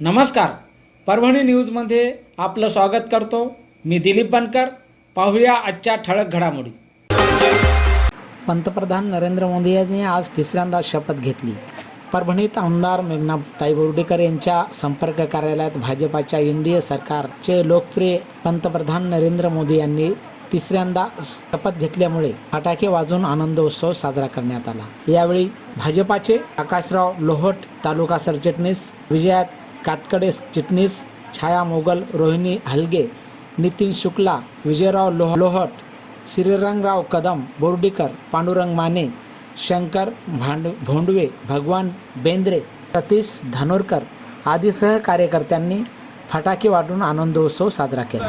नमस्कार. परभणी न्यूजमध्ये आपलं स्वागत करतो. मी दिलीप बनकर. पाहूया आजच्या ठळक घडामोडी. पंतप्रधान नरेंद्र मोदी यांनी आज तिसऱ्यांदा शपथ घेतली. परभणीत आमदार मेघना ताई बोर्डीकर यांच्या संपर्क कार्यालयात भाजपाच्या एन डी ए सरकारचे लोकप्रिय पंतप्रधान नरेंद्र मोदी यांनी तिसऱ्यांदा शपथ घेतल्यामुळे फटाके वाजवून आनंदोत्सव साजरा करण्यात आला. यावेळी भाजपाचे आकाशराव लोहट तालुका सरचिटणीस विजयात कातकडे चिटणीस छाया मोगल रोहिणी हलगे नितीन शुक्ला विजयराव लोह लोहट श्रीरंगराव कदम बोर्डीकर पांडुरंग माने शंकर भांड भोंडवे भगवान बेंद्रे सतीश धानोरकर आदीसह कार्यकर्त्यांनी फटाके वाटून आनंदोत्सव साजरा केला.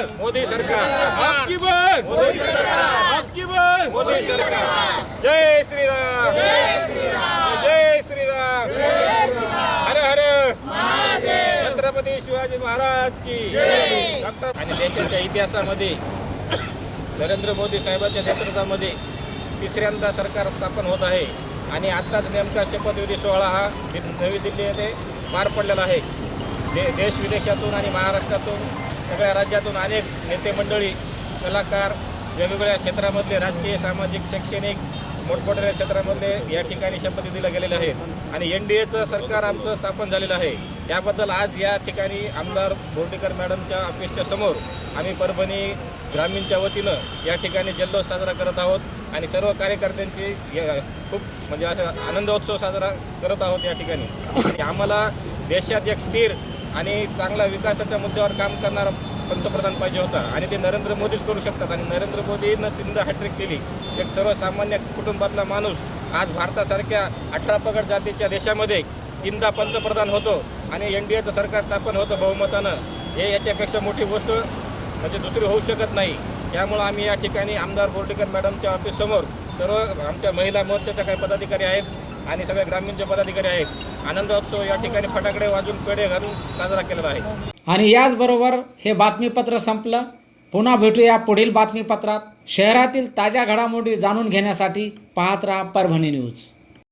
बार मोदी सरकार. आपकी बार मोदी सरकार. आपकी बार मोदी सरकार. जय श्रीराम. जय श्रीराम. हर हर. छत्रपती शिवाजी महाराज की. डॉक्टर आणि देशाच्या इतिहासामध्ये नरेंद्र मोदी साहेबांच्या नेतृत्वामध्ये तिसऱ्यांदा सरकार स्थापन होत आहे. आणि आत्ताच नेमका शपथविधी सोहळा हा नवी दिल्ली येथे पार पडलेला आहे. दे देश विदेशातून आणि महाराष्ट्रातून सगळ्या राज्यातून अनेक नेते मंडळी कलाकार वेगवेगळ्या क्षेत्रामधले राजकीय सामाजिक शैक्षणिक मोठमोठ्या क्षेत्रामध्ये या ठिकाणी शपथी दिल्या गेलेल्या आहेत आणि एन डी एचं सरकार आमचं स्थापन झालेलं आहे. याबद्दल आज या ठिकाणी आमदार बोर्डीकर मॅडमच्या ऑफिसच्या समोर आम्ही परभणी ग्रामीणच्या वतीनं या ठिकाणी जल्लोष साजरा करत आहोत आणि सर्व कार्यकर्त्यांची खूप म्हणजे असा आनंदोत्सव साजरा करत आहोत या ठिकाणी. आणि आम्हाला देशात एक स्थिर आणि चांगला विकासाच्या मुद्द्यावर काम करणारा पंतप्रधान पाहिजे होता. आणि ते नरेंद्र मोदीच करू शकतात. आणि नरेंद्र मोदीनं तीनदा हॅट्रिक केली. एक सर्वसामान्य कुटुंबातला माणूस आज भारतासारख्या अठरा पगड जातीच्या देशामध्ये तीनदा पंतप्रधान होतो आणि एन डी एचं सरकार स्थापन होतं बहुमतानं. हे याच्यापेक्षा मोठी गोष्ट म्हणजे दुसरी होऊ शकत नाही. त्यामुळं आम्ही या ठिकाणी आमदार बोर्डीकर मॅडमच्या ऑफिससमोर सर्व आमच्या महिला मोर्चाच्या काही पदाधिकारी आहेत आणि सगळे ग्रामीणचे पदाधिकारी आहेत. आनंदोत्सव या ठिकाणी फटाकडे वाजून पेढे घालून साजरा केलेला आहे. आणि याचबरोबर हे बातमीपत्र संपलं. पुन्हा भेटूया पुढील बातमीपत्रात. शहरातील ताज्या घडामोडी जाणून घेण्यासाठी पाहत राहा परभणी न्यूज.